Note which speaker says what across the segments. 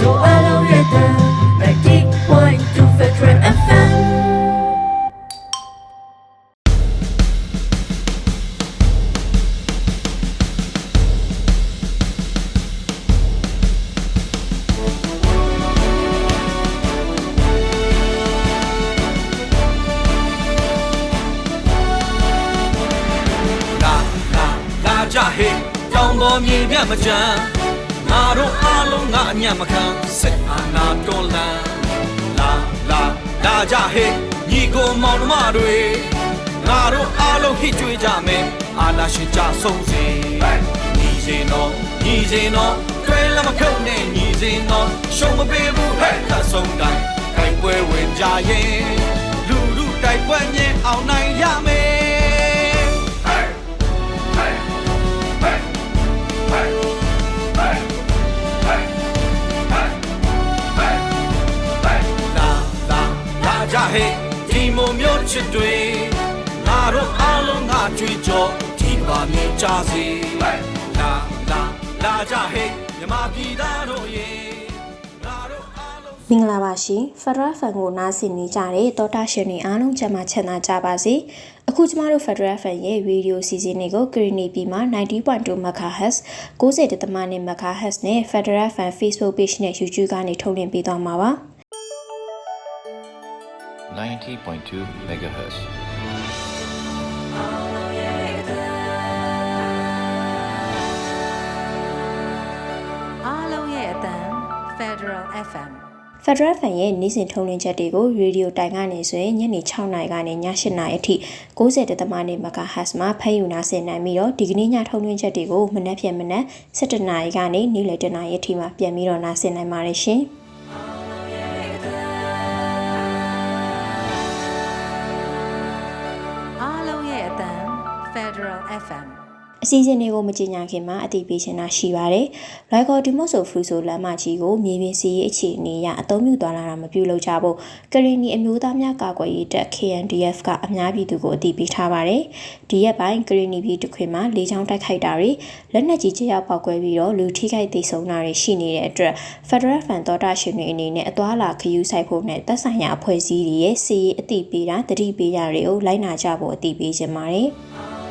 Speaker 1: တို့အလုံး
Speaker 2: စင်တော်တွဲလမခုတ်နဲ့ညီစင်တော်ရှုံးမပေးဘူးဟဲ့သဆုံးတိုင်းတိုက်ပွဲဝင်ကြရင်လူလူတိုက်ပွဲညင်အောင်နိုင်ရမယ်လာလာလာကြဟဲ့ဒီမုံမျိုးချစ်တွေငါတို့အားလုံးငါကြွေးကြောဒီပါမြင်ကြစေ လာလာလာကြဟဲ့မြမပြည်သားတို့ရေငါတို့အားလုံး
Speaker 3: မင်္ဂလာပါရှင်ဖဒရဖန်ကိုနားဆင်နေကြတဲ့တောတာရှင်တွေအားလုံးကျမ်းမာချမ်းသာကြပါစေအခုကျမတို့ဖဒရဖန်ရဲ့ရေဒီယိုစီစဉ်တွေကိုဂရီနီပီမှာ90.2 MHz 90.1 MHz နဲ့ Federal Fan Facebook Page နဲ့ YouTube ကနေထုတ်လွှင့်ပေးသွားမှာပါ
Speaker 4: 90.2 megahertz.
Speaker 5: FM
Speaker 3: Federal Fan ရဲ့နေ့စဉ်ထုတ်လွှင့်ချက်တွေကိုရေဒီယိုတိုင်ကနေဆိုရင်ညနေ6နာရီကနေည8နာရီအထိ90.1 MHz မှာဖမ်းယူနာဆင်နိုင်ပြီးတော့ဒီကနေ့ညထုတ်လွှင့်ချက်တွေကိုမနက်ဖြန်မနက်7နာရီကနေနေ့လယ်10နာရီအထိမှာပြန်ပြီးတော့နာဆင်နိုင်ပါတယ်ရှင်။
Speaker 5: အားလုံးရဲ့အတန် Federal FM
Speaker 3: အစီအစဉ်တွေကိုမကြေညာခင်မှာအသိပေးရှင်တာရှိပါတယ်။ရိုက်ကော်ဒီမို့ဆိုဖရူဆိုလမ်းမကြီးကိုမြေပြင်စီရေးအခြေအနေအရအသုံးပြုသွားလာတာမပြုလုပ်ကြဖို့ကရင်နီအမျိုးသားများကာကွယ်ရေးတပ် KNDF ကအများပြည်သူကိုအသိပေးထားပါတယ်။ဒီရက်ပိုင်းကရင်နီပြည်တစ်ခွင်မှာလေကြောင်းတိုက်ခိုက်တာတွေလက်နက်ကြီးကြောက်ပောက်ကွဲပြီးတော့လူထိခိုက်ဒေဆုံးတာတွေရှိနေတဲ့အတွက် Federal Fan တော်တာရှင်တွေအနေနဲ့အသွာလာခယူးဆိုင်ဖို့နဲ့သက်ဆိုင်ရာအဖွဲ့အစည်းတွေရဲ့စီရေးအသိပေးတာတတိပေးတာတွေကိုလိုက်နာကြဖို့အသိပေးချင်ပါတယ်။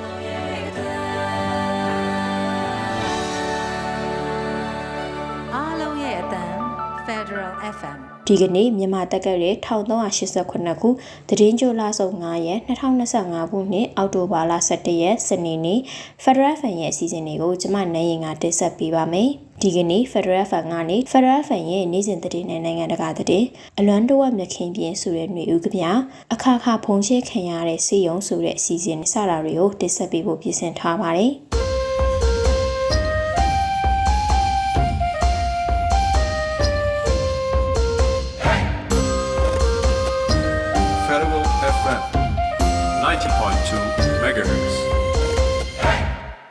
Speaker 5: FM
Speaker 3: ဒီကနေ့မြန်မာတက္ကရာ1389ခုသတင်းကြိုလဆုံ9ရက်2025ခုနှစ်အောက်တိုဘာလ17ရက်စနေနေ့ Federal Fan ရဲ့အစီအစဉ်လေးကိုကျမနိုင်ရင်ကတင်ဆက်ပေးပါမယ်။ဒီကနေ့ Federal Fan ကနေ Federal Fan ရဲ့နေ့စဉ်သတင်းနဲ့နိုင်ငံတကာသတင်းအလွမ်းတဝက်မြခင်ပြင်းဆိုတဲ့ຫນွေဦးကဗျာအခါခါဖုံရှဲခံရတဲ့စီယုံဆိုတဲ့အစီအစဉ်စတာတွေကိုတင်ဆက်ပေးဖို့ပြင်ဆင်ထားပါတယ်။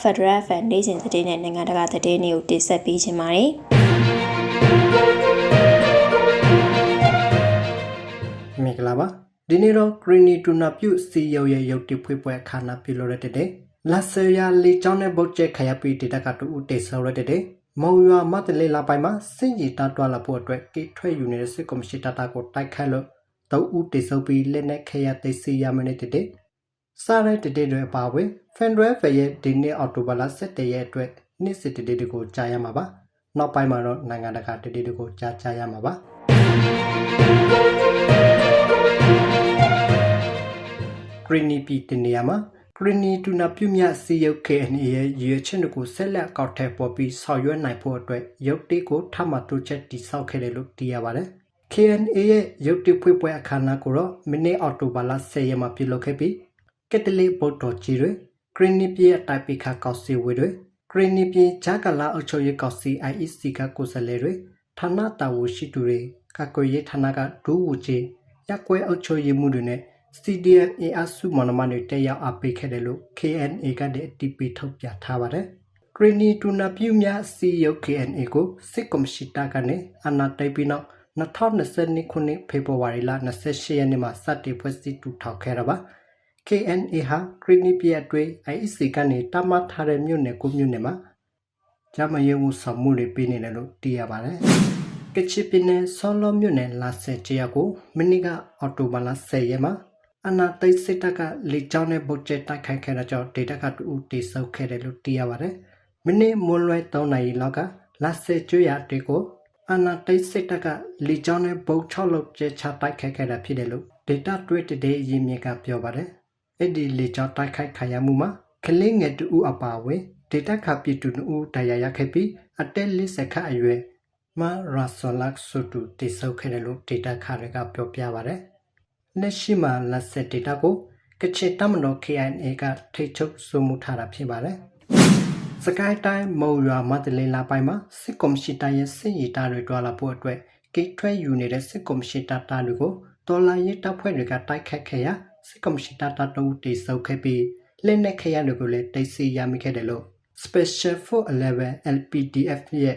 Speaker 3: Federal Fan နေ့စဉ်သတင်းနဲ့နိုင်ငံတကာသတင်းတွေကိုတင်ဆက်ပေးချင်ပါတယ်။
Speaker 6: မင်္ဂလာပါဒီနေ့တော့ Greeny Tuna ပြုစီရုပ်ရဲ့ရုပ်တည်ဖွေးပွဲအခမ်းအနားပြုလုပ်ရတဲ့လက်ဆရာလေးချောင်းနဲ့ဘုတ်ကျဲခရပီဒေတာကတူဦးတေဆော်ရတဲ့မုံရွာမတလေးလာပိုင်းမှာစင်ကြီးတာတွာလာဖို့အတွက်ကိထွက်ယူနေတဲ့စစ်ကော်မရှင်တာတာကိုတိုက်ခိုက်လို့တောဦးတေဆော်ပြီးလက်နဲ့ခရသိစီရမနေတဲ့ စားရတဲ့တဲ့တွေအပါဝင် Federal Fair ရဲ့ဒီနေ့အော်တိုဘာလ17ရက်အတွက်နေ့စစ်တတဲ့တွေကိုကြားရမှာပါနောက်ပိုင်းမှာတော့နိုင်ငံတကာတတဲ့တွေကိုကြားကြရမှာပါဂရီနီပီတနေရာမှာဂရီနီတူနာပြုမြစီရုပ်ခဲအနေရဲ့ရွေချင်းတို့ကိုဆက်လက်ကောက်ထည့်ပေါ်ပြီးဆောင်ရွက်နိုင်ဖို့အတွက်ရုပ်တေးကိုထပ်မံတိုးချက်တိစောက်ခဲ့တယ်လို့သိရပါတယ်။ KNA ရဲ့ရုပ်တေးဖွေးပွဲအခမ်းအနားကိုတော့မိနစ်အောက်တိုဘာလ10ရက်မှာပြုလုပ်ခဲ့ပြီး ကက်တလစ်ဘုတ်တော်ကြီးတွေဂရီနီပီရဲ့တိုင်ပိခါကောက်စီဝေတွေဂရီနီပီဂျာကလာအုပ်ချုပ်ရေးကောက်စီ IEC ကကိုယ်စားလှယ်တွေဌာနတာဝန်ရှိသူတွေကကွယ်ရေးဌာနကဒူးဝူချေရက်ကွဲအုပ်ချုပ်ရေးမှုတွေနဲ့ CDM အင်အားစုမနမတွေတက်ရောက်အပိခဲ့တယ်လို့ KNA ကတည်းအတိပေးထုတ်ပြထားပါတယ်။ Greeny Tuna ပြုများစီရုပ် KNA ကိုစစ်ကော်မရှင်တာကနေအနာတိုက်ပြီးနောက်2020ခုနှစ်ဖေဖော်ဝါရီလ28ရက်နေ့မှာစတင်ဖွဲ့စည်းတူထောင်ခဲ့တာပါ။ KNA ဟာ Greeny ပြည်အတွင်း IEC ကနေတမတ်ထားတဲ့မြို့နယ်ကိုမြို့နယ်မှာဂျမယေမှုဆောင်မှုတွေပေးနေတယ်လို့သိရပါတယ်။ကချစ်ပြည်နယ်ဆောလောမြို့နယ်လာဆယ်ချရကိုမနေ့ကအော်တိုဘာလ10ရက်မှာအနာသိတ်စစ်တပ်ကလေကြောင်းနဲ့ဗုတ်ကျဲတိုက်ခိုက်ခဲ့တဲ့ကြောင့်ဒေတာကတူတိဆုပ်ခဲ့တယ်လို့သိရပါတယ်။မနေ့မွန်းလွဲ3နာရီလောက်ကလာဆယ်ကျွရတွေကိုအနာသိတ်စစ်တပ်ကလေကြောင်းနဲ့ဗုတ်6လုံးကျဲချတိုက်ခိုက်ခဲ့တာဖြစ်တယ်လို့ဒေတာတွေ့တဲ့ရင်းမြစ်ကပြောပါတယ်။ အဲ့ဒီလေကြောင်းတိုက်ခိုက်ခံရမှုမှာကလင်းငယ်တူအပါအဝင်ဒေတာခပြည်သူတို့တရားရခဲ့ပြီးအတက်လစ်စခအရွယ်မရာဆလက်ဆုတူတိဆုပ်ခဲ့တယ်လို့ဒေတာခတွေကပြောပြပါတယ်။လက်ရှိမှာလက်ဆက်ဒေတာကိုကချင်တမတော် KNA ကထိတ်ချုပ်စုမှုထားတာဖြစ်ပါတယ်။စကိုင်းတိုင်းမုံရွာမန္တလေးလာပိုင်းမှာစစ်ကော်မရှင်တိုင်းရဲ့စစ်ရေးတာတွေတွာလာဖို့အတွက်ကိတ်ထွက်ယူနေတဲ့စစ်ကော်မရှင်တာတာတွေကို တော်လိုင်းရေးတပ်ဖွဲ့တွေကတိုက်ခတ်ခဲ့ရာစစ်ကော်မရှင်တာတာတို့တိဆုပ်ခဲ့ပြီးလက်နက်ခရတွေကိုလည်းတိတ်ဆိရမိခဲ့တယ်လို့ Special for 11 LPDF ရဲ့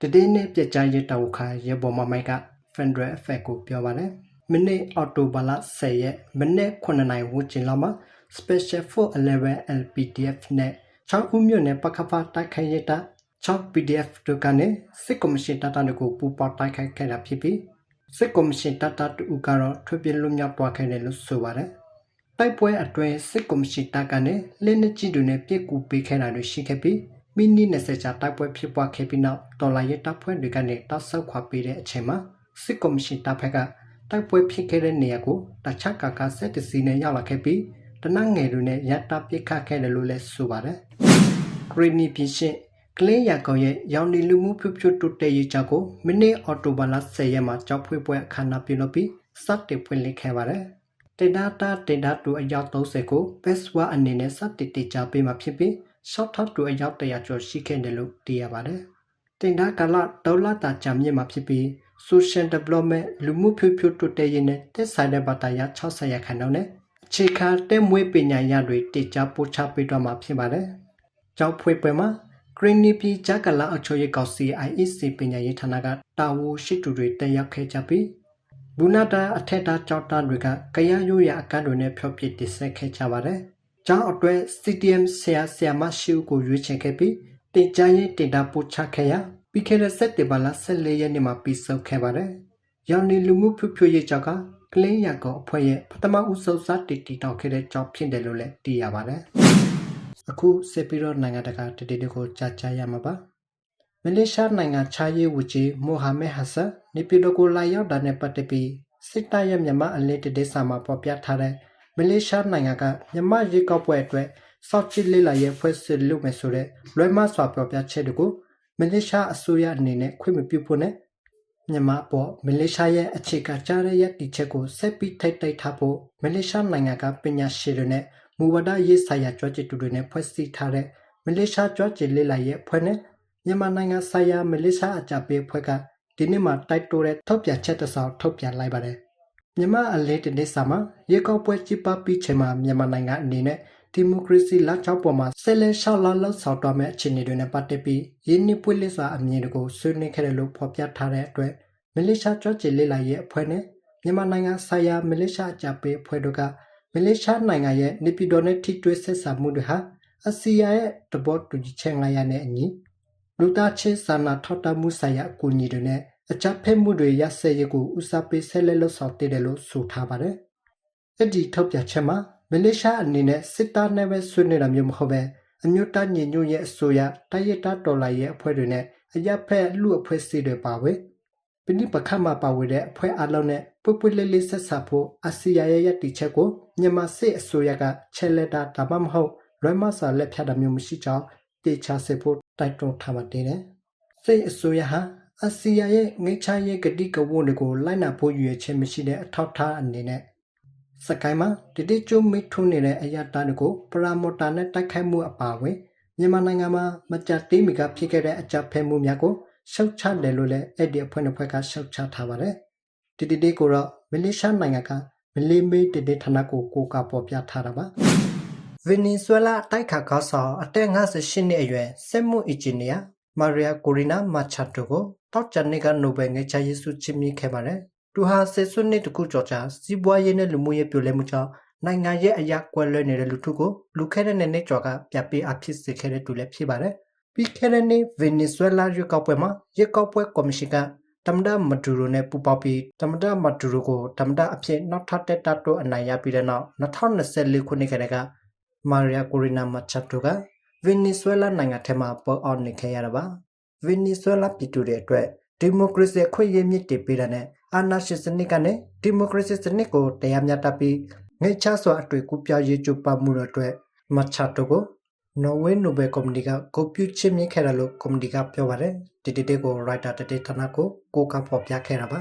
Speaker 6: တည်င်းနဲ့ပြကြရတောက်ခါရေပေါ်မမိုက်က Federal Effect ကိုပြောပါတယ်။မိနစ်အော်တိုဘာလ10ရက်မိနစ်9နိုင်ဝန်းကျင်လောက်မှာ Special for 11 LPDF နဲ့6ဦးမြို့နယ်ပကဖာတိုက်ခိုက်ရတာ6 PDF တို့ကနေစစ်ကော်မရှင်တပ်တပ်ကိုပူပေါင်းတိုက်ခိုက်ခဲ့တာဖြစ်ပြီး စစ်ကော်မရှင်တပ်တပ်တို့ကတော့ထွက်ပြေးလွတ်မြောက်သွားခဲ့တယ်လို့ဆိုပါတယ်။တိုက်ပွဲအတွင်းစစ်ကော်မရှင်တပ်ကနေလက်နက်ကြီးတွေနဲ့ပြစ်ကူပေးခဲ့တာတွေရှိခဲ့ပြီးမိနစ်20ကြာတိုက်ပွဲဖြစ်ပွားခဲ့ပြီးနောက်တော်လာရဲတပ်ဖွဲ့တွေကနေတောက်ဆောက်ခွာပေးတဲ့အချိန်မှာစစ်ကော်မရှင်တပ်ဖက်ကတိုက်ပွဲဖြစ်ခဲ့တဲ့နေရာကိုတချက်ကကဆက်တစီနဲ့ရောက်လာခဲ့ပြီးတနက်ငယ်တွေနဲ့ရတာပစ်ခတ်ခဲ့တယ်လို့လည်းဆိုပါတယ်။ဂရီနီပြည်ရှင် ကလင်းရကောင်ရဲ့ရောင်နေလူမှုဖြူဖြူတိုးတဲ့ရေးချကိုမိနစ်အော်တိုဘာလ10ရက်မှာကြောက်ဖွေးပွဲအခမ်းအနားပြုလုပ်ပြီးစတင်ဖွင့်လှစ်ခဲ့ပါတယ်။တင်ဒါတာတင်ဒါတူအယောက်30ကို best wa အနေနဲ့စတင်တည်ကြပေးမှာဖြစ်ပြီး short top တူအယောက်100ကျော်ရှိခဲ့တယ်လို့သိရပါတယ်။တင်ဒါကလာဒေါ်လာတာဂျာမြင့်မှာဖြစ်ပြီး social development လူမှုဖြိုးဖြိုးတိုးတက်ရေးနဲ့တက်ဆိုင်တဲ့ဘာသာရ60ရာခိုင်နှုန်းနဲ့အခြေခံတက်မွေးပညာရတွေတည်ကြပို့ချပေးတော့မှာဖြစ်ပါတယ်။ကျောင်းဖွေပွဲမှာ Green Nipi ဂျကလာအချိုရေးကောက်စီ IEC ပညာရေးဌာနကတာဝန်ရှိသူတွေတက်ရောက်ခဲ့ကြပြီးဘူနာတာအထက်တာကြောက်တာတွေကကရရိုးရအကန့်တွေနဲ့ဖျော်ပြတည်ဆက်ခဲ့ကြပါတယ်။ကျောင်းအတွက် CTM ဆရာဆရာမရှိကိုရွေးချယ်ခဲ့ပြီးတင်ကြားရေးတင်တာပို့ချခဲ့ရပြီးခဲ့တဲ့စက်တင်ဘာလ14ရက်နေ့မှာပြီးဆုံးခဲ့ပါတယ်။ရောင်နေလူမှုဖြူဖြူရေးကြောက်ကကလင်းရကောအဖွဲ့ရဲ့ပထမဦးဆုံးစတင်တည်ထောင်ခဲ့တဲ့ကြောက်ဖြစ်တယ်လို့လည်းသိရပါတယ်။ အခုစစ်ပြီးတော့နိုင်ငံတကာတတိတကိုကြားကြရမှာပါ။မလေးရှားနိုင်ငံချာရေးဝကြီးမိုဟာမက်ဟဆန်နေပြည်တော်ကိုလာရောက်တာနဲ့ပတ်သက်ပြီးစစ်တပ်ရဲ့မြန်မာအလေးတဒေသမှာပေါ်ပြထားတဲ့မလေးရှားနိုင်ငံကမြန်မာရေကောက်ပွဲအတွက်စောက်ချစ်လေးလာရဲ့ဖွဲ့စည်းလုပ်မယ်ဆိုတဲ့လွဲမစွာပေါ်ပြချက်တွေကိုမလေးရှားအစိုးရအနေနဲ့ခွင့်မပြုဖို့နဲ့မြန်မာပေါ်မလေးရှားရဲ့အခြေခံကြားရတဲ့တည်ချက်ကိုဆက်ပြီးထိတ်တိုက်ထားဖို့မလေးရှားနိုင်ငံကပညာရှင်တွေနဲ့ မူဝါဒရေးဆိုင်ရာကြွေးတူတွေနဲ့ဖွဲ့စည်းထားတဲ့မလေးရှားကြွေးလေးလာရဲ့ဖွဲ့နဲ့မြန်မာနိုင်ငံဆိုင်ရာမလေးရှားအကြပေးဖွဲ့ကဒီနေ့မှတိုက်တိုးတဲ့ထုတ်ပြန်ချက်တစ်စောင်ထုတ်ပြန်လိုက်ပါတယ်မြန်မာအလေးတနေ့စာမှာရေကောက်ပွဲကြည်ပပြီးချိန်မှာမြန်မာနိုင်ငံအနေနဲ့ဒီမိုကရေစီလက်ချောက်ပေါ်မှာဆက်လက်ရှောက်လာလောက်ဆောက်တော်မဲ့အခြေအနေတွေနဲ့ပတ်သက်ပြီးရင်းနှီးပွင့်လစ်စွာအမြင်တွေကိုဆွေးနွေးခဲ့တယ်လို့ဖော်ပြထားတဲ့အတွက်မလေးရှားကြော့ချီလေးလာရဲ့အဖွဲ့နဲ့မြန်မာနိုင်ငံဆိုင်ရာမလေးရှားအကြပေးအဖွဲ့တို့က မလေးရှားနိုင်ငံရဲ့နေပြည်တော်နဲ့ထိတွေ့ဆက်ဆံမှုတွေဟာအစီယာရဲ့တဘောတူညီချက်ငါရနဲ့အညီလူသားချင်းစာနာထောက်ထားမှုဆိုင်ရာအကူအညီတွေနဲ့အကြဖက်မှုတွေရစဲရကိုဥစားပေးဆက်လက်လှုပ်ဆောင်တည်တယ်လို့ဆိုထားပါတယ်။အဲ့ဒီထုတ်ပြန်ချက်မှာမလေးရှားအနေနဲ့စစ်သားနဲ့ပဲဆွေးနွေးတာမျိုးမဟုတ်ပဲအမျိုးသားညီညွတ်ရေးအစိုးရတိုက်ရတာတော်လာရဲ့အဖွဲ့တွေနဲ့အရက်ဖက်လူအဖွဲ့အစည်းတွေပါဝင်ပဏိပခတ်မှာပါဝင်တဲ့အဖွဲ့အလုံးနဲ့ပွပွလေးလေးဆက်ဆံဖို့အစီယာရဲ့ရည်တည်ချက်ကို မြန်မာစစ်အစိုးရကချက်လက်တာဒါမှမဟုတ်လွဲမဆာလက်ဖြတ်တာမျိုးမရှိကြောင်းတေချာစေဖို့တိုက်တွန်းထားပါတယ်။စစ်အစိုးရဟာအစီယာရဲ့ငိတ်ချရဲ့ဂတိကဝတ်တွေကိုလိုက်နာဖို့ရည်ရွယ်ချက်မရှိတဲ့အထောက်ထားအနေနဲ့စကိုင်းမှာတတိကျုံမိထုံးနေတဲ့အရာတာတွေကိုပရာမော်တာနဲ့တိုက်ခိုက်မှုအပါအဝင်မြန်မာနိုင်ငံမှာမကြတိမီကဖြစ်ခဲ့တဲ့အကြပ်ဖဲမှုများကိုရှုတ်ချတယ်လို့လည်းအဲ့ဒီအဖွဲ့နှစ်ဖွဲ့ကရှုတ်ချထားပါတယ်။တတိတိကိုတော့မလေးရှားနိုင်ငံကမ လေးမေးတတိဌာနကိုကိုကပေါ်ပြထားတာပါ။ဗင်နီဇွဲလားတိုက်ခါကောက်ဆောင်အသက်58နှစ်အရွယ်စက်မှုအင်ဂျင်နီယာမာရီယာကိုရီနာမာချာတိုကိုတောက်ချန်နေကနိုဘယ်ငွေချရေးဆုချီးမြှင့်ခဲ့ပါတယ်။သူဟာဆေဆွနှစ်တခုကျော်ကြာစီးပွားရေးနဲ့လူမှုရေးပြိုလဲမှုကြောင့်နိုင်ငံရဲ့အရာကွဲလွဲနေတဲ့လူထုကိုလူခဲတဲ့နဲ့နဲ့ကျော်ကပြပေးအဖြစ်စေခဲ့တဲ့သူလည်းဖြစ်ပါတယ်။ပြီးခဲ့တဲ့နေ့ဗင်နီဇွဲလားရွေးကောက်ပွဲမှာရွေးကောက်ပွဲကော်မရှင်က တမဒမဒူရိုနဲ့ပူးပေါင်းပြီးတမဒမဒူရိုကိုတမဒအဖြစ်နောက်ထပ်တက်တာတော့အနိုင်ရပြီးတဲ့နောက်2024ခုနှစ်ကတည်းကမာရီယာကိုရီနာမချတ်တိုကဗင်နီဇွဲလားနိုင်ငံထဲမှာပေါ်အောင်နေခဲ့ရတာပါဗင်နီဇွဲလားပြည်သူတွေအတွက်ဒီမိုကရေစီအခွင့်အရေးမြင့်တင်ပေးတာနဲ့အာဏာရှင်စနစ်ကနေဒီမိုကရေစီစနစ်ကိုတရားမျှတပြီးငိတ်ချစွာအတွေ့အကူပြရေးကြိုးပမ်းမှုတို့အတွက်မချတ်တိုကို နော်ဝေနိုဘယ်ကော်မတီကကိုပြုချစ်မြင့်ခဲ့တယ်လို့ကော်မတီကပြောပါတယ်တီတီတေကိုရိုက်တာတတေဌာနကိုကိုကဖော်ပြခဲ့တာပါ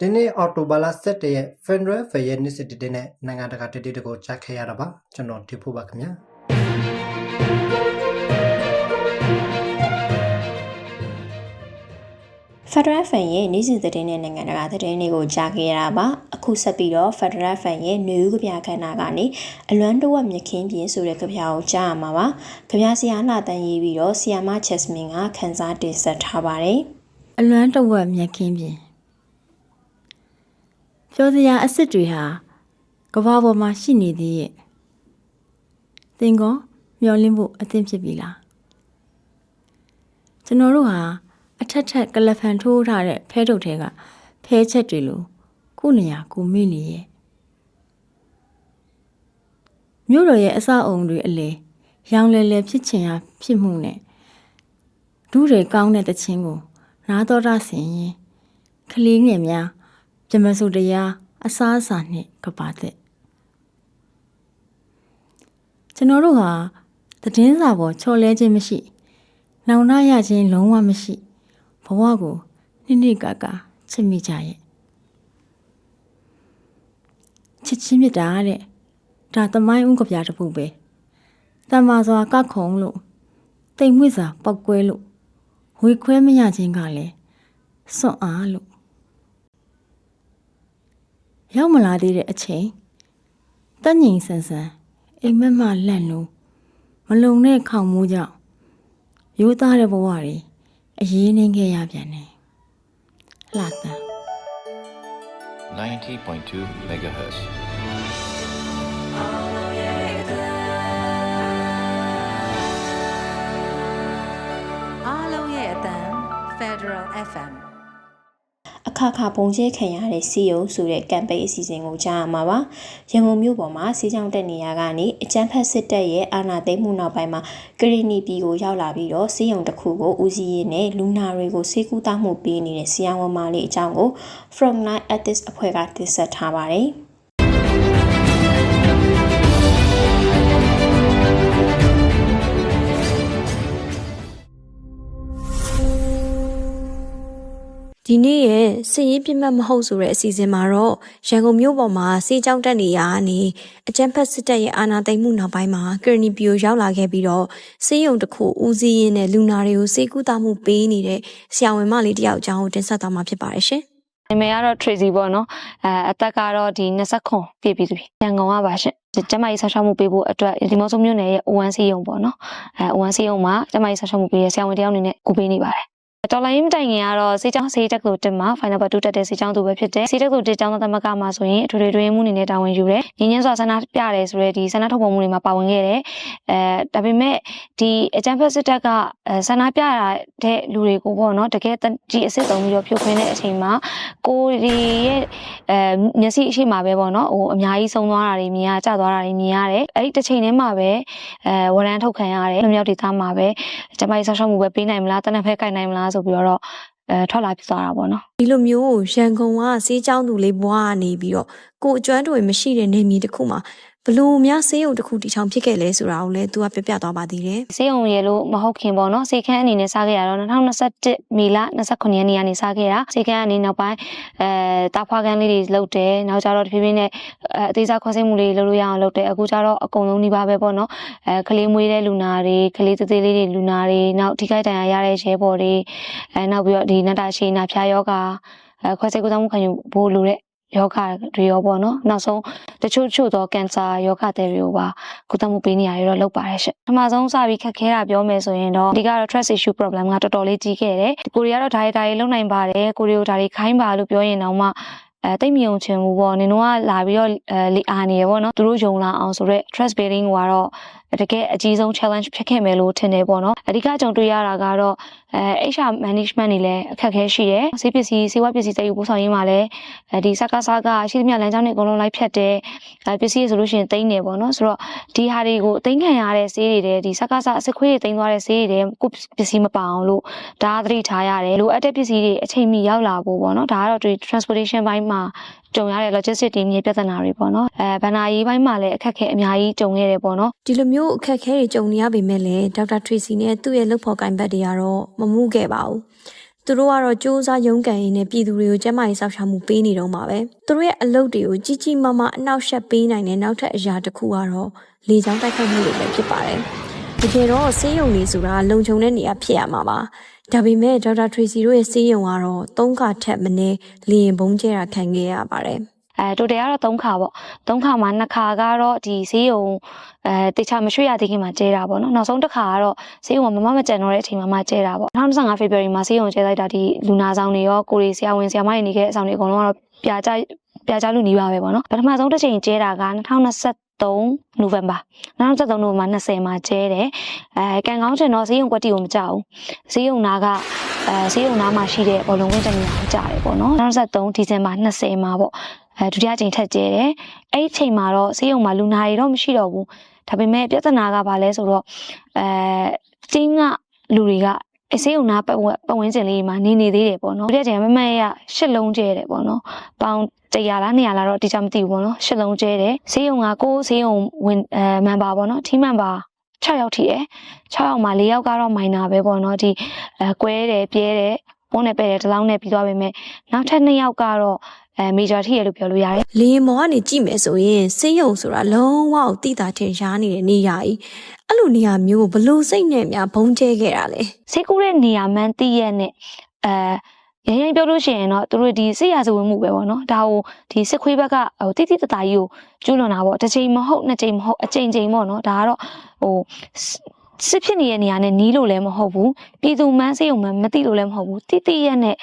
Speaker 6: ဒီနေ့အော်တိုဘာလ7ရက် Federal Fair နေ့စစ်တေနဲ့နိုင်ငံတကာတတေတကိုကြားခဲ့ရတာပါကျွန်တော်တိဖို့ပါခင်ဗျာ
Speaker 3: ဖက်ဒရယ်ဖန်ရဲ့နေ့စဉ်သတင်းနဲ့နိုင်ငံတကာသတင်းတွေကိုကြားခဲ့ရတာပါအခုဆက်ပြီးတော့ဖက်ဒရယ်ဖန်ရဲ့နေဦးကဗျာခန္ဓာကနေအလွမ်းတဝက်မြခင်းပြင်းဆိုတဲ့ကဗျာကိုကြားရမှာပါကဗျာဆရာလှတန်းရေးပြီးတော့ဆီယာမချက်စမင်ကခန်းစားတင်ဆက်ထားပါတယ်
Speaker 7: အလွမ်းတဝက်မြက်ခင်းပြင်ပြောစရာအစ်စ်တွေဟာကဘာပေါ်မှာရှိနေသေးရဲ့သင်ကောမျောလင်းဖို့အသင့်ဖြစ်ပြီလားကျွန်တော်တို့ဟာ အထက်ထက်ကလဖန်ထိုးထားတဲ့ဖဲထုတ်ထဲကဖဲချက်တွေလိုခုနေရာကိုမိနေရဲ့မြို့တော်ရဲ့အစအုံတွေအလေရောင်လဲလဲဖြစ်ချင်ရဖြစ်မှုနဲ့ဒုတွေကောင်းတဲ့တခြင်းကို နားတော်တာဆင်ရင်ကလေးငယ်များပြမစုတရားအစားအစာနှင့်ကပါတဲ့ကျွန်တော်တို့ဟာသတင်းစာပေါ်ချော်လဲခြင်းမရှိ နောင်နာရခြင်းလုံးဝမရှိ ဘဝကိုနှစ်နှစ်ကကချစ်မိကြရဲ့ချစ်ချင်းမြတ်တာတဲ့ဒါသမိုင်းဥကပြတစ်ပုပဲတမ္မာစွာကခုံလို့တိမ်မွေ့စွာပောက်ကွဲလို့ဝေခွဲမရခြင်းကလည်းစွန့်အားလို့ရောက်မလာသေးတဲ့အချိန်တက်ငိန်ဆန်ဆန်အိမ်မက်မလန့်လို့မလုံတဲ့ခေါင်မိုးကြောင့်ရိုးသားတဲ့ဘဝတွေ အရေးနှင်းခဲ့ရပြန်တယ်လှတန်
Speaker 4: 90.2 megahertz.
Speaker 5: အားလုံးရဲ့အတန် Federal FM
Speaker 3: အခါခါပုံကျဲခံရတဲ့စီယုံဆိုတဲ့ကမ်ပိန်းအစီအစဉ်ကိုကြားရမှာပါရန်ကုန်မြို့ပေါ်မှာစီးကြောင်းတက်နေရကနေအကြမ်းဖက်စစ်တပ်ရဲ့အာဏာသိမ်းမှုနောက်ပိုင်းမှာကရီနီပြည်ကိုရောက်လာပြီးတော့စီယုံတစ်ခုကိုဦးစီးရင်းနဲ့လူနာတွေကိုစေကူတာမှုပေးနေတဲ့ဆီယံဝမလေးအကြောင်းကို From Night at this အဖွဲ့ကတင်ဆက်ထားပါတယ်။
Speaker 8: ဒီနေ့ရဲ့စစ်ရေးပြစ်မှတ်မဟုတ်ဆိုတဲ့အစီအစဉ်မှာတော့ရန်ကုန်မြို့ပေါ်မှာစေးကြောင်းတက်နေရကနေအကြမ်းဖက်စစ်တပ်ရဲ့အာဏာသိမ်းမှုနောက်ပိုင်းမှာကရနီပီယိုရောက်လာခဲ့ပြီးတော့စေးရုံတစ်ခုဦးစီးရင်းနဲ့လူနာတွေကိုစေကူတာမှုပေးနေတဲ့ဆရာဝန်မလေးတယောက်အကြောင်းကိုတင်ဆက်သွားမှာဖြစ်ပါတယ်ရှင်။
Speaker 9: နာမည်ကတော့ Tracy ပေါ့နော်အဲအသက်ကတော့ဒီ29ပြည့်ပြီပြီရန်ကုန်ကပါရှင့်ဒီကျမကြီးဆောက်ရှောက်မှုပေးဖို့အတွက်ဒီမော့ဆိုမြို့နယ်ရဲ့ O1C ရုံပေါ့နော်အဲ O1C ရုံမှာကျမကြီးဆောက်ရှောက်မှုပေးရဆရာဝန်တယောက်အနေနဲ့ကူပေးနေပါတယ် တော်လိုင်းမတိုင်ခင်ကတော့စေချောင်းစေတက်ကလို့တင်မှာ final number 2တက်တဲ့စေချောင်းသူပဲဖြစ်တယ်စေတက်လို့တက်ချောင်းသမဂ္ဂမှာဆိုရင်အထွေထွေတွင်းမှုအနေနဲ့တာဝန်ယူတယ်ငင်းငင်းစွာဆန္ဒပြတယ်ဆိုရဲဒီဆန္ဒထုတ်ဖော်မှုတွေမှာပါဝင်ခဲ့တယ်အဲဒါပေမဲ့ဒီအကြံဖက်စစ်တပ်ကအဲဆန္ဒပြရတဲ့လူတွေကိုပေါ့နော်တကယ်ဒီအစ်စ်သုံးပြီးတော့ဖြိုခွင်းတဲ့အချိန်မှာကိုဒီရဲ့အဲမျက်စိအရှိမှာပဲပေါ့နော်ဟိုအများကြီးဆုံးသွားတာတွေမြင်ရကြသွားတာတွေမြင်ရတယ်အဲ့ဒီတစ်ချိန်တည်းမှာပဲအဲဝရန်ထုတ်ခံရတယ်လူမျိုးဒေသမှာပဲကျမကြီးဆောက်ရှောက်မှုပဲပေးနိုင်မလားတနက်ဖက်ကိုင်နိုင်မလားဆိုပြီးတော့အဲထွက်လာဖြစ်သွားတာပေါ့နော်
Speaker 8: ဒီလိုမျိုးရန်ကုန်ကစေးကြောင်းသူလေးဘွားကနေပြီးတော့ကိုယ်အကျွမ်းတွေမရှိတဲ့နေမြေတစ်ခုမှာ ဘလို့များစေးရုံတစ်ခုတီချောင်ဖြစ်ခဲ့လဲဆိုတာကိုလည်းသူကပြပြသွားပါသေးတယ်
Speaker 9: စေးုံရလို့မဟုတ်ခင်ပေါ့နော်စေခန်းအနေနဲ့စားခဲ့ရတော့2021မေလ29ရက်နေ့ကနေစားခဲ့တာစေခန်းအနေနောက်ပိုင်းအဲတာဖွားကန်းလေးတွေလုပ်တယ်နောက်ကျတော့တဖြည်းဖြည်းနဲ့အဲအသေးစားခွဲစိတ်မှုလေးလုပ်လို့ရအောင်လုပ်တယ်အခုကျတော့အကုန်လုံးနှိပါပဲပေါ့နော်အဲကလေးမွေးတဲ့လူနာတွေကလေးသေးသေးလေးတွေလူနာတွေနောက်ထိခိုက်ဒဏ်ရာရတဲ့ရဲဘော်တွေအဲနောက်ပြီးတော့ဒီနတ်တာရှိနာဖျားယောဂအဲခွဲစိတ်ကုသမှုခံယူဖို့လိုတဲ့ ယောဂတွေရောပေါ့နော်နောက်ဆုံးတချို့ချို့သောကင်ဆာယောဂတွေကိုပါကုသမှုပေးနေရတယ်တော့လုပ်ပါတယ်ရှင့်ပထမဆုံးစပြီးခက်ခဲတာပြောမယ်ဆိုရင်တော့ဒီကတော့ trust issue problem ကတော်တော်လေးကြီးခဲ့တယ်ကိုရီးယားတော့ဒါတွေဒါတွေလုံနိုင်ပါတယ်ကိုရီးယားဒါတွေခိုင်းပါလို့ပြောရင်တော့မှအဲတိတ်မြုံချင်ဘူးပေါ့နင်တို့ကလာပြီးတော့အဲလေအားနေရပေါ့နော်သူတို့ယုံလာအောင်ဆိုတော့ trust building ကိုကတော့တကယ်အကြီးဆုံး challenge ဖြစ်ခဲ့မယ်လို့ထင်တယ်ပေါ့နော်အဓိကကြုံတွေ့ရတာကတော့ အဲ HR management တွေလည်းအခက်အခဲရှိတယ်ဆေးပစ္စည်းဆေးဝါးပစ္စည်းတည်ယူပို့ဆောင်ရေးမှာလည်းအဲဒီစကားစားကရှိသမျှလမ်းကြောင်းတွေအကုန်လုံးလိုက်ဖြတ်တယ်အဲပစ္စည်းတွေဆိုလို့ရှိရင်တိမ့်တယ်ပေါ့နော်ဆိုတော့ဒီဟာတွေကိုအသိခံရတဲ့ဆေးတွေတဲ့ဒီစကားစားအစစ်ခွေးတွေတိမ့်သွားတဲ့ဆေးတွေတဲ့ကိုယ့်ပစ္စည်းမပါအောင်လို့ဒါသတိထားရတယ်လိုအပ်တဲ့ပစ္စည်းတွေအချိန်မီရောက်လာဖို့ပေါ့နော်ဒါကတော့ဒီ transportation ဘိုင်းမှာကြုံရတဲ့ logistic တွေမြေပြဿနာတွေပေါ့နော်အဲဘဏ္ဍာရေးဘိုင်းမှာလည်းအခက်အခဲအများကြီးကြုံခဲ့တယ်ပေါ့နော်
Speaker 8: ဒီလိုမျိုးအခက်အခဲတွေကြုံနေရပေမဲ့လည်းဒေါက်တာထရီစီနဲ့သူ့ရဲ့လုပ်ဖော်ကိုင်ဘက်တွေကတော့မမှုခဲ့ပါဘူးသူတို့ကတော့စ조사ရုံးကန်ရင်းနဲ့ပြည်သူတွေကိုကျန်းမာရေးစောင့်ရှောက်မှုပေးနေတော့မှာပဲသူတို့ရဲ့အလုပ်တွေကိုကြီးကြီးမားမားအနောက်ရှက်ပေးနိုင်တဲ့နောက်ထပ်အရာတစ်ခုကတော့လေကြောင်းတိုက်ခိုက်မှုတွေလည်းဖြစ်ပါတယ်တကယ်တော့ဆေးရုံတွေဆိုတာလုံခြုံတဲ့နေရာဖြစ်ရမှာပါဒါပေမဲ့ဒေါက်တာထရီစီတို့ရဲ့ဆေးရုံကတော့သုံးခါထက်မနည်းလေရင်ဘုံကျဲတာခံခဲ့ရပါတယ်
Speaker 9: အဲတိုတယ်ကတော့3ခါပေါ့3ခါမှာ2ခါကတော့ဒီဈေးရုံအဲတေချာမရွှေ့ရသေးခင်မှာကျဲတာပေါ့နော်နောက်ဆုံးတစ်ခါကတော့ဈေးရုံမှာမမမကြံတော့တဲ့အချိန်မှာမှကျဲတာပေါ့2025 February မှာဈေးရုံကျဲလိုက်တာဒီလူနာဆောင်တွေရောကိုရီဆရာဝန်ဆရာမတွေနေခဲ့တဲ့အဆောင်တွေအကုန်လုံးကတော့ပြာကျပြာကျလူနေပါပဲပေါ့နော်ပထမဆုံးတစ်ချိန်ကျဲတာက2023 November 2023 November 20မှာကျဲတယ်အဲကန်ကောင်းချင်တော့ဈေးရုံကွက်တီကိုမကြောက်ဘူးဈေးရုံနာကအဲဈေးရုံနာမှာရှိတဲ့ဘောလုံးဝင်းတနေရာကိုကြားတယ်ပေါ့နော်2023ဒီဇင်ဘာ20မှာပေါ့အဲဒုတိယချိန်ထပ်ကျဲတယ်အဲ့ဒီချိန်မှာတော့ဈေးရုံမှာလူနာတွေတော့မရှိတော့ဘူးဒါပေမဲ့ပြဿနာကဘာလဲဆိုတော့အဲတင်းကလူတွေက အစေးုံနာပတ်ဝန်းပတ်ဝန်းကျင်လေးမှာနေနေသေးတယ်ပေါ့နော်။ဒီချိန်မမတ်ရရှစ်လုံးကျဲတယ်ပေါ့နော်။ပေါင်100လား200လားတော့တိကျမသိဘူးပေါ့နော်။ရှစ်လုံးကျဲတယ်။ဈေးရုံကကိုယ်ဈေးရုံဝင်အဲမန်ပါပေါ့နော်။ထီးမန်ပါ6ယောက်ထိတယ်။6ယောက်မှာ4ယောက်ကတော့မိုင်နာပဲပေါ့နော်။ဒီအဲကွဲတယ်ပြဲတယ်ပုံးနဲ့ပဲ့တယ်ဒီလောက်နဲ့ပြီးသွားပေမဲ့နောက်ထပ်2ယောက်ကတော့ အဲမေဂျာထိရလို့ပြောလို့ရတယ်
Speaker 8: လေယာဉ်ပေါ်ကနေကြည့်မယ်ဆိုရင်စေးရုံဆိုတာလုံးဝတိတာထင်ရှားနေတဲ့နေရာကြီးအဲ့လိုနေရာမျိုးကိုဘလို့စိတ်နဲ့များဘုံကျဲခဲ့တာလဲ
Speaker 9: စိတ်ကူးတဲ့နေရာမှန်းသိရက်နဲ့အဲရရင်ပြောလို့ရှိရင်တော့သူတို့ဒီစစ်ရာဇဝတ်မှုပဲပေါ့နော်ဒါကိုဒီစစ်ခွေးဘက်ကဟိုတိတိတသားကြီးကိုကျူးလွန်တာပေါ့တစ်ချိန်မဟုတ်နှစ်ချိန်မဟုတ်အချိန်ချိန်ပေါ့နော်ဒါကတော့ဟိုစစ်ဖြစ်နေတဲ့နေရာနဲ့နီးလို့လည်းမဟုတ်ဘူးပြည်သူမှန်းစိတ်ုံမှန်းမသိလို့လည်းမဟုတ်ဘူးတိတိရက်နဲ့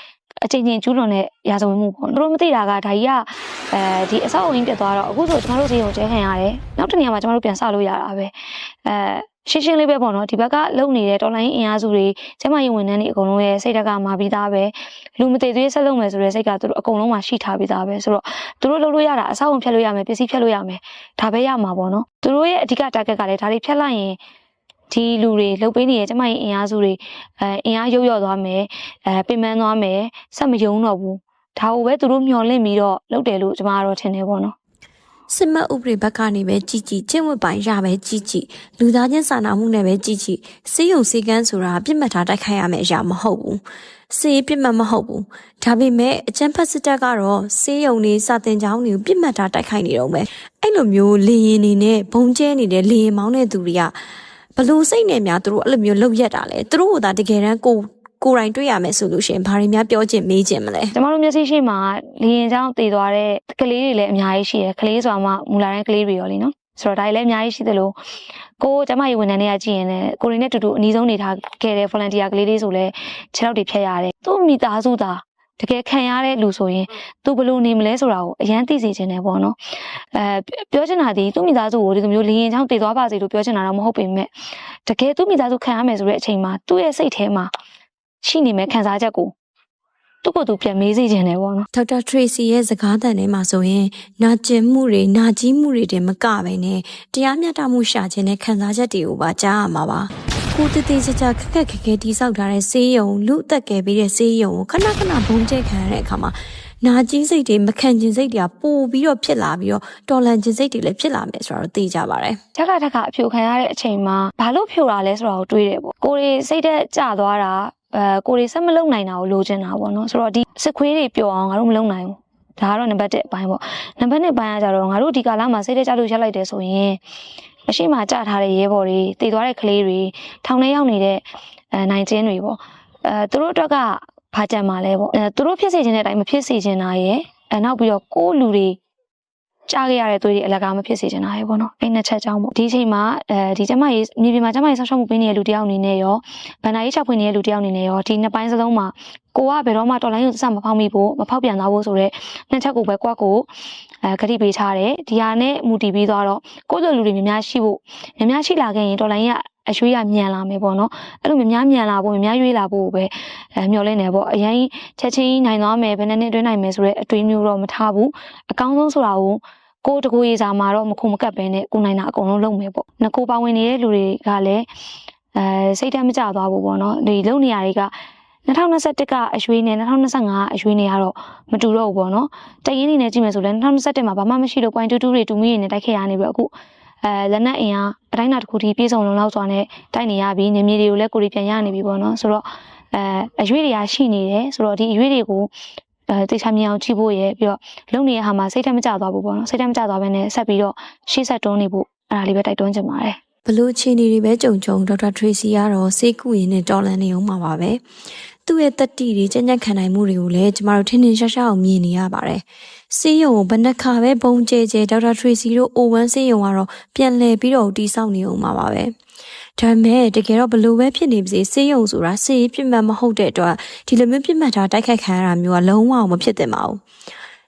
Speaker 9: အချိန်ချင်းကျူးလွန်တဲ့ရာဇဝတ်မှုပေါ့သူတို့မသိတာကဒါကြီးကအဲဒီအဆောက်အအုံကြီးပြတ်သွားတော့အခုဆိုကျမတို့စီကိုကျဲခံရတယ်နောက်တစ်နေရာမှာကျမတို့ပြန်ဆလို့ရတာပဲအဲရှင်းရှင်းလေးပဲပေါ့နော်ဒီဘက်ကလုံနေတဲ့တော်လိုင်းအင်အားစုတွေကျမရေးဝန်ထမ်းတွေအကုန်လုံးရဲ့စိတ်ဓာတ်ကမာပြီးသားပဲလူမသေးသေးဆက်လုပ်မယ်ဆိုတဲ့စိတ်ကသူတို့အကုန်လုံးမှာရှိထားပြီးသားပဲဆိုတော့သူတို့လုပ်လို့ရတာအဆောက်အုံဖြတ်လို့ရမယ်ပစ္စည်းဖြတ်လို့ရမယ်ဒါပဲရမှာပေါ့နော်သူတို့ရဲ့အဓိက target ကလည်းဒါတွေဖြတ်လိုက်ရင် ဒီလူတွေလှုပ်ပေးနေတဲ့ကျမရဲ့အင်အားစုတွေအဲအင်အားရုပ်ရော့သွားမယ်အဲပင်ပန်းသွားမယ်ဆက်မယုံတော့ဘူးဒါကိုပဲသူတို့မျှော်လင့်ပြီးတော့လုပ်တယ်လို့ကျမကတော့ထင်တယ်ပေါ့နော်
Speaker 8: စစ်မှတ်ဥပဒေဘက်ကနေပဲကြည်ကြည်ကျင့်ဝတ်ပိုင်းရပဲကြည်ကြည်လူသားချင်းစာနာမှုနဲ့ပဲကြည်ကြည်စေယုံစေကန်းဆိုတာပြစ်မှတ်ထားတိုက်ခိုက်ရမယ့်အရာမဟုတ်ဘူးစေပြစ်မှတ်မဟုတ်ဘူးဒါပေမဲ့အကျန်းဖက်စစ်တပ်ကတော့စေယုံနေစာတင်ကြောင်းတွေကိုပြစ်မှတ်ထားတိုက်ခိုက်နေတော့မယ်အဲ့လိုမျိုးလေရင်နေနဲ့ဘုံကျဲနေတဲ့လေရင်မောင်းတဲ့သူတွေကဘ လို့စိတ်နဲ့များသူတို့အဲ့လိုမျိုးလောက်ရက်တာလဲသူတို့ကဒါတကယ်တမ်းကိုကိုယ်တိုင်တွေ့ရမယ်ဆိုလို့ရှိရင်ဘာတွေများပြောချင်မေးချင်မလဲ
Speaker 9: ကျမတို့မျက်စိရှိမှာလေရင်ချောင်းတည်သွားတဲ့ကလေးတွေလည်းအများကြီးရှိတယ်ကလေးဆိုတာမှမူလာတဲ့ကလေးတွေရောလေနော်ဆိုတော့ဒါတွေလည်းအများကြီးရှိသလိုကိုကျမရေဝန်ထမ်းတွေကကြည့်ရင်လည်းကိုရင်းနဲ့တူတူအနီးဆုံးနေထားခဲ့တဲ့ volunteer ကလေးလေးဆိုလည်းခြေထောက်တွေဖြတ်ရတယ်သူ့မိသားစုသား တကယ်ခံရတဲ့လူဆိုရင်သူဘယ်လိုနေမလဲဆိုတာကိုအရန်သိစေချင်တယ်ပေါ့နော်အဲပြောချင်တာဒီသူ့မိသားစုကိုဒီလိုမျိုးလေရင်ချောင်းတည်သွားပါစေလို့ပြောချင်တာတော့မဟုတ်ပေမဲ့တကယ်သူ့မိသားစုခံရမယ်ဆိုတဲ့အချိန်မှာသူ့ရဲ့စိတ်ထဲမှာရှိနေမဲ့ခံစားချက်ကိုသူ့ကိုယ်သူပြန်မေးစေချင်တယ်ပေါ့နော်
Speaker 8: ဒေါက်တာထရေစီရဲ့စကားသံထဲမှာဆိုရင်နာကျင်မှုတွေနာကြီးမှုတွေတင်မကပဲနဲ့တရားမျှတမှုရှာခြင်းနဲ့ခံစားချက်တွေကိုပါကြားရမှာပါ ကိုတည်တည်ချာချာခက်ခက်ခဲခဲတိဆောက်ထားတဲ့ဆေးရုံလူအသက်ခဲ့ပြီးတဲ့ဆေးရုံကိုခဏခဏဘုံကျဲခံရတဲ့အခါမှာနာကြီးစိတ်တွေမခံကျင်စိတ်တွေကပိုပြီးတော့ဖြစ်လာပြီးတော့တော်လန်ကျင်စိတ်တွေလည်းဖြစ်လာမယ်ဆိုတော့သိကြပါတယ်
Speaker 9: ထက်ကထက်ကအဖြူခံရတဲ့အချိန်မှာဘာလို့ဖြူတာလဲဆိုတာကိုတွေးတယ်ပေါ့ကိုရီစိတ်သက်ကြသွားတာအဲကိုရီဆက်မလုံနိုင်တာကိုလိုချင်တာပေါ့နော်ဆိုတော့ဒီစစ်ခွေးတွေပျော်အောင်ငါတို့မလုံနိုင်ဘူးဒါကတော့နံပါတ်1အပိုင်းပေါ့နံပါတ်2အပိုင်းကကြတော့ငါတို့ဒီကာလမှာစိတ်သက်ကြလို့ရက်လိုက်တယ်ဆိုရင် အရှိမကြထားတဲ့ရဲဘော်တွေတည်သွားတဲ့ကလေးတွေထောင်ထဲရောက်နေတဲ့အဲနိုင်ကျင်းတွေပေါ့အဲသူတို့အတွက်ကဘာကြံမှာလဲပေါ့အဲသူတို့ဖြစ်စေခြင်းတဲ့အတိုင်းမဖြစ်စေခြင်းတာရဲ့အဲနောက်ပြီးတော့ကိုယ့်လူတွေကြားခဲ့ရတဲ့သွေးတွေအလကားမဖြစ်စေချင်တာရေပေါ့နော်အဲ့နှစ်ချက်ကြောင့်ပေါ့ဒီအချိန်မှာအဲဒီကျမရေးမြေပြင်မှာကျမရေးဆောက်ရှောက်မှုပေးနေတဲ့လူတစ်ယောက်အနေနဲ့ရောဗန္ဒာရေးချက်ဖွင့်နေတဲ့လူတစ်ယောက်အနေနဲ့ရောဒီနှစ်ပိုင်းစလုံးမှာ ကိုကဘယ်တော့မှတော်လိုင်းကိုစမဖောက်မိဖို့မဖောက်ပြန်သွားဖို့ဆိုတော့နှစ်ချက်ကိုပဲကိုကကိုအဲဂတိပေးထားတယ်ဒီဟာနဲ့မူတည်ပြီးသွားတော့ကိုယ့်လိုလူတွေများများရှိဖို့များများရှိလာခဲ့ရင်တော်လိုင်းကအရွှေးရမြန်လာမယ်ပေါ့နော်အဲ့လိုများများမြန်လာဖို့များများရွေးလာဖို့ပဲအဲမျှော်လင့်နေပေါ့အရင်ချက်ချင်းနိုင်သွားမယ်ဘယ်နဲ့နဲ့တွင်းနိုင်မယ်ဆိုတော့အတွေးမျိုးတော့မထားဘူးအကောင်းဆုံးဆိုတာကိုကိုတကူရေးစာမှာတော့မခုမကပ်ပဲနဲ့ကိုနိုင်တာအကုန်လုံးလုပ်မယ်ပေါ့ငကိုပါဝင်နေတဲ့လူတွေကလည်းအဲစိတ်ဓာတ်မကြသွားဘူးပေါ့နော်ဒီလုံနေရာတွေက 2021ကအရွှေနဲ့2025အရွှေနဲ့ကတော့မတူတော့ဘူးပေါ့နော်တရင်နေနဲ့ကြည့်မယ်ဆိုလည်း2021မှာဘာမှမရှိတော့ point 22တွေတူမီတွေနဲ့တိုက်ခဲ့ရနေပြီးတော့အခုအဲလက်နက်အင်အားအတိုင်းအတာတစ်ခုထိပြေဆုံးလုံလောက်စွာနဲ့တိုက်နေရပြီနေမြေတွေကိုလည်းကိုရီပြန်ရနေပြီပေါ့နော်ဆိုတော့အဲအရွေးတွေကရှိနေတယ်ဆိုတော့ဒီအရွေးတွေကိုအဲတေချာမြင်အောင်ကြည့်ဖို့ရယ်ပြီးတော့လုံနေတဲ့ဟာမှာစိတ်ထက်မကျသွားဘူးပေါ့နော်စိတ်ထက်မကျသွားဘဲနဲ့ဆက်ပြီးတော့ရှေ့ဆက်တွန်းနေဖို့အဲ့ဒါလေးပဲတိုက်တွန်းချင်ပါတယ်
Speaker 8: ဘလို့အခြေအနေတွေပဲကြုံကြုံဒေါက်တာထရေစီကတော့စေကူရင်နဲ့တော်လန်နေအောင်မှာပါပဲသူ့ရဲ့တက်တီတွေကြက်ကြက်ခံနိုင်မှုတွေကိုလည်းကျမတို့ထင်ထင်ရှားရှားအောင်မြင်နေရပါတယ်စေယုံကိုဘယ်နှခါပဲဘုံကျဲကျဲဒေါက်တာထရေစီတို့ O1 စေယုံကတော့ပြန်လည်ပြီးတော့တီဆောက်နေအောင်မှာပါပဲဒါပေမဲ့တကယ်တော့ဘလို့ပဲဖြစ်နေပါစေစေယုံဆိုတာစေပြစ်မှတ်မဟုတ်တဲ့အတွက်ဒီလိုမျိုးပြစ်မှတ်ထားတိုက်ခိုက်ခံရတာမျိုးကလုံးဝမဖြစ်သင့်ပါဘူး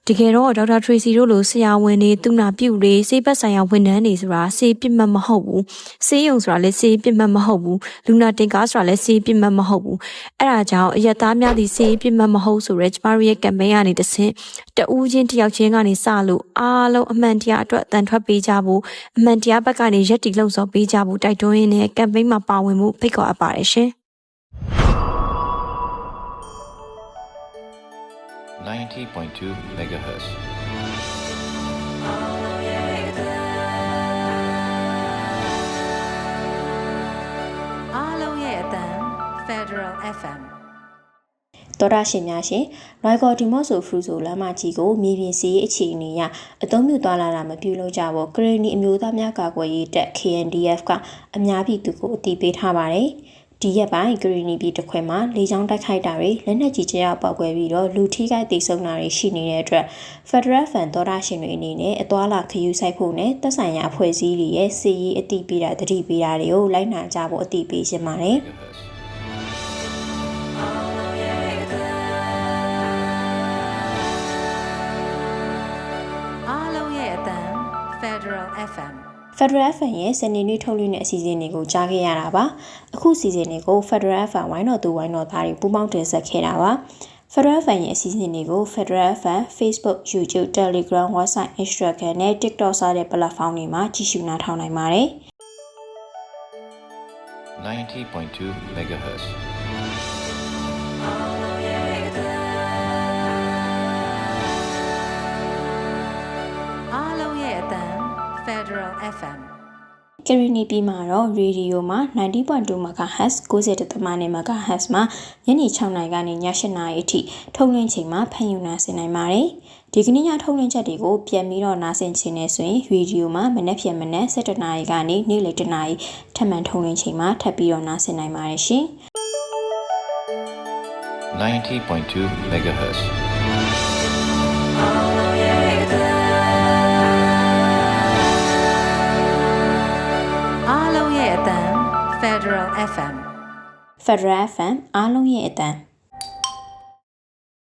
Speaker 8: တကယ်တော့ဒေါက်တာထရေစီတို့လိုဆရာဝန်တွေသူနာပြုတွေစေပတ်ဆိုင်ရာဝန်ထမ်းတွေဆိုတာစေပြစ်မှတ်မဟုတ်ဘူးစေယုံဆိုတာလည်းစေပြစ်မှတ်မဟုတ်ဘူးလူနာတင်ကားဆိုတာလည်းစေပြစ်မှတ်မဟုတ်ဘူးအဲ့ဒါကြောင့်အယက်သားများသည်စေပြစ်မှတ်မဟုတ်ဆိုရဲကျမတို့ရဲ့ကမ်ပိန်းကနေတဆင့်တဦးချင်းတစ်ယောက်ချင်းကနေစလို့အားလုံးအမှန်တရားအတွက်အတန်ထွက်ပေးကြဖို့အမှန်တရားဘက်ကနေရက်တီလှုံ့ဆော်ပေးကြဖို့တိုက်တွန်းရင်းနဲ့ကမ်ပိန်းမှာပါဝင်မှုဖိတ်ခေါ်အပ်ပါတယ်ရှင်
Speaker 4: 90.2 megahertz.
Speaker 5: အားလုံးရဲ့အတန် Federal FM
Speaker 3: တော်ရရှင်များရှင်ရိုက်ကော်ဒီမော့ဆိုဖရူဆိုလမ်းမကြီးကိုမြေပြင်စီးရေးအခြေအနေအရအသုံးပြုသွားလာတာမပြုလုပ်ကြဖို့ကရင်နီအမျိုးသားများကာကွယ်ရေးတပ် KNDF ကအများပြည်သူကိုအတိပေးထားပါတယ် ဒီရက်ပိုင်းကရီနီပြည်တစ်ခွင်မှာလေကြောင်းတိုက်ခိုက်တာတွေလက်နက်ကြီးကြောက်ပောက်ကွဲပြီးတော့လူထိခိုက်ဒေဆုံးတာတွေရှိနေတဲ့အတွက် Federal Fan သောတာရှင်တွေအနေနဲ့အသွာလာခယူးဆိုင်ဖို့နဲ့သက်ဆိုင်ရာအဖွဲ့အစည်းတွေရဲ့စီရေးအတိပေးတာတတိပေးတာတွေကိုလိုက်နာကြဖို့အတိပေးရှင်းပါတယ်
Speaker 4: megahertz.
Speaker 5: အားလုံးရဲ့အတန် Federal FM
Speaker 3: Federal FM ရဲ့စနေနေ့ထုတ်လွှင့်တဲ့အစီအစဉ်တွေကိုကြားခဲ့ရတာပါအခုစီစဉ်တွေကို Federal FM ဝိုင်းတော်သူဝိုင်းတော်သားတွေပူးပေါင်းတင်ဆက်ခဲ့တာပါ Federal FM ရဲ့အစီအစဉ်တွေကို Federal FM Facebook YouTube Telegram WhatsApp Instagram နဲ့ TikTok စတဲ့ platform တွေမှာကြည့်ရှုနားထောင်နိုင်ပါတယ်
Speaker 4: 90.2 megahertz.
Speaker 5: Federal FM
Speaker 3: ကရီနီပြည်မှာတော့ရေဒီယိုမှာ90.2 MHz 90.9 MHz မှာညနေ6နာရီကနေည8နာရီအထိထုတ်လွှင့်ချိန်မှာဖန်ယူနာဆင်နိုင်ပါတယ်။ဒီကနေ့ညထုတ်လွှင့်ချက်တွေကိုပြန်ပြီးတော့နားဆင်ခြင်းနဲ့ဆိုရင်ရေဒီယိုမှာမနက်ဖြန်မနက်7နာရီကနေနေ့လယ်7နာရီထပ်မံထုတ်လွှင့်ချိန်မှာထပ်ပြီးတော့နားဆင်နိုင်ပါတယ်ရှင်။
Speaker 4: 90.2 megahertz.
Speaker 5: Federal FM
Speaker 3: Federal FM အားလုံးရဲ့အတန်း